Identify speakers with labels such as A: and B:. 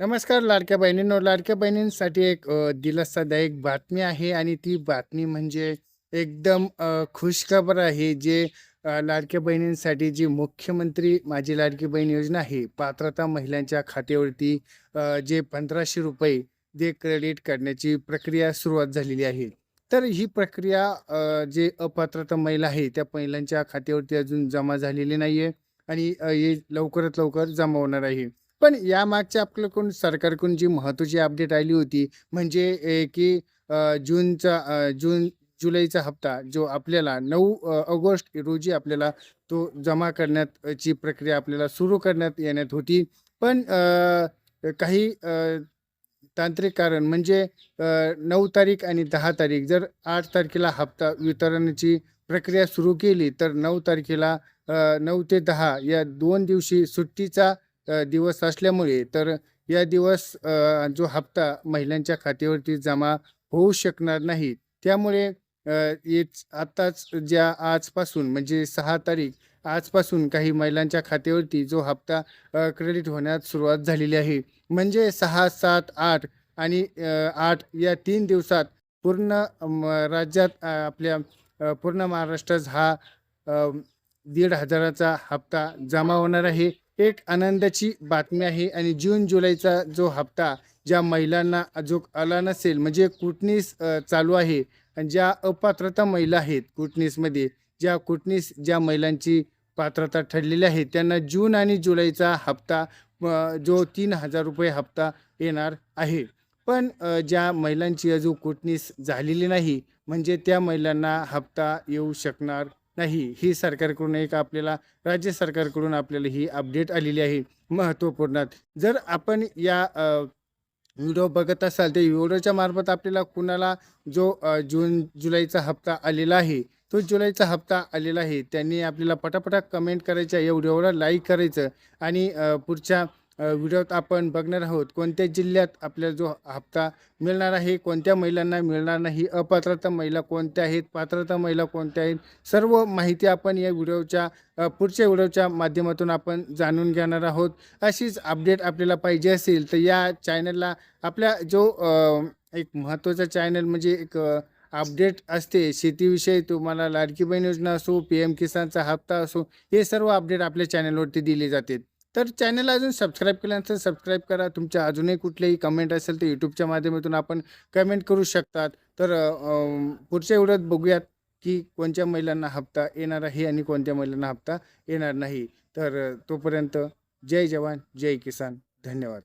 A: नमस्कार लाडक्या बहिणींनो. लाडक्या बहिणींसाठी एक अ, दिलासादायक बातमी आहे आणि ती बातमी म्हणजे एकदम अ, खुशखबर आहे जे अ, लाडक्या बहिणींसाठी जी मुख्यमंत्री माझी लाडकी बहीण योजना आहे पात्रता महिलांच्या खात्यावरती अ, जे पंधराशे रुपये जे क्रेडिट करण्याची प्रक्रिया सुरुवात झालेली आहे. तर ही प्रक्रिया अ, जे अपात्रता महिला आहे त्या महिलांच्या खात्यावरती अजून जमा झालेली नाही आहे आणि अ, हे लवकरात लवकर जमा होणार आहे. पण यामागच्या आपल्याकडून सरकारकडून जी महत्त्वाची अपडेट आली होती म्हणजे की जूनचा जून जुलैचा हप्ता जो आपल्याला नऊ ऑगस्ट रोजी आपल्याला तो जमा करण्याची प्रक्रिया आपल्याला सुरू करण्यात येण्यात होती. पण काही तांत्रिक कारण म्हणजे नऊ तारीख आणि दहा तारीख जर आठ तारखेला हप्ता वितरणाची प्रक्रिया सुरू केली तर नऊ तारखेला नऊ ते दहा या दोन दिवशी सुट्टीचा अ, दिवस असल्यामुळे तर या दिवस अ, जो हप्ता महिलांच्या खात्यावरती जमा होऊ शकणार नाही. त्यामुळे अ, येच आत्ताच ज्या आजपासून म्हणजे सहा तारीख आजपासून काही महिलांच्या खात्यावरती जो हप्ता अ, क्रेडिट होण्यास सुरुवात झालेली आहे. म्हणजे सहा सात आठ आणि अ, आठ या तीन दिवसात पूर्ण म, राज्यात अ, आपल्या अ, पूर्ण महाराष्ट्रात हा अ, दीड हजाराचा हप्ता जमा होणार आहे. एक आनंदाची बातमी आहे आणि जून जुलैचा जो हप्ता ज्या महिलांना अजूक आला नसेल म्हणजे कुटणीस चालू आहे आणि ज्या अपात्रता महिला आहेत कुटणीसमध्ये ज्या कुटणीस ज्या महिलांची पात्रता ठरलेली आहे त्यांना जून आणि जुलैचा हप्ता जो तीन हजार रुपये हप्ता येणार आहे. पण ज्या महिलांची अजून कुटणीस झालेली नाही म्हणजे त्या महिलांना हप्ता येऊ शकणार नाही ही सरकारकडून एक आपल्याला राज्य सरकारकडून आपल्याला ही अपडेट आलेली आहे महत्त्वपूर्ण. जर आपण या व्हिडिओ बघत असाल तर व्हिडिओच्या मार्फत आपल्याला कुणाला जो जून जुलैचा हप्ता आलेला आहे तो जुलैचा हप्ता आलेला आहे त्यांनी आपल्याला पटापटा कमेंट करायचा या व्हिडिओला लाईक करायचं आणि पुढच्या व्हिडिओत आपण बघणार आहोत. कोणत्या जिल्ह्यात आपल्याला जो हप्ता मिळणार आहे कोणत्या महिलांना मिळणार नाही अपात्रता महिला कोणत्या आहेत पात्रता महिला कोणत्या आहेत सर्व माहिती आपण या व्हिडिओच्या पुढच्या व्हिडिओच्या माध्यमातून आपण जाणून घेणार आहोत. अशीच अपडेट आपल्याला पाहिजे असेल तर या चॅनलला आपल्या जो एक महत्त्वाचा चॅनल म्हणजे एक अपडेट असते शेतीविषयी तुम्हाला लाडकी बहीण योजना असो पी एम किसानचा हप्ता असो हे सर्व अपडेट आपल्या चॅनलवरती दिले जाते तर चॅनल अजून सबस्क्राईब केल्यानंतर सबस्क्राईब करा. तुमच्या अजूनही कुठलेही कमेंट असेल तर यूट्यूबच्या माध्यमातून आपण कमेंट करू शकतात. तर पुढच्या एवढ्यात बघूयात की कोणत्या महिलांना हप्ता येणार आहे आणि कोणत्या महिलांना हप्ता येणार नाही. तर तोपर्यंत जय जवान जय किसान. धन्यवाद.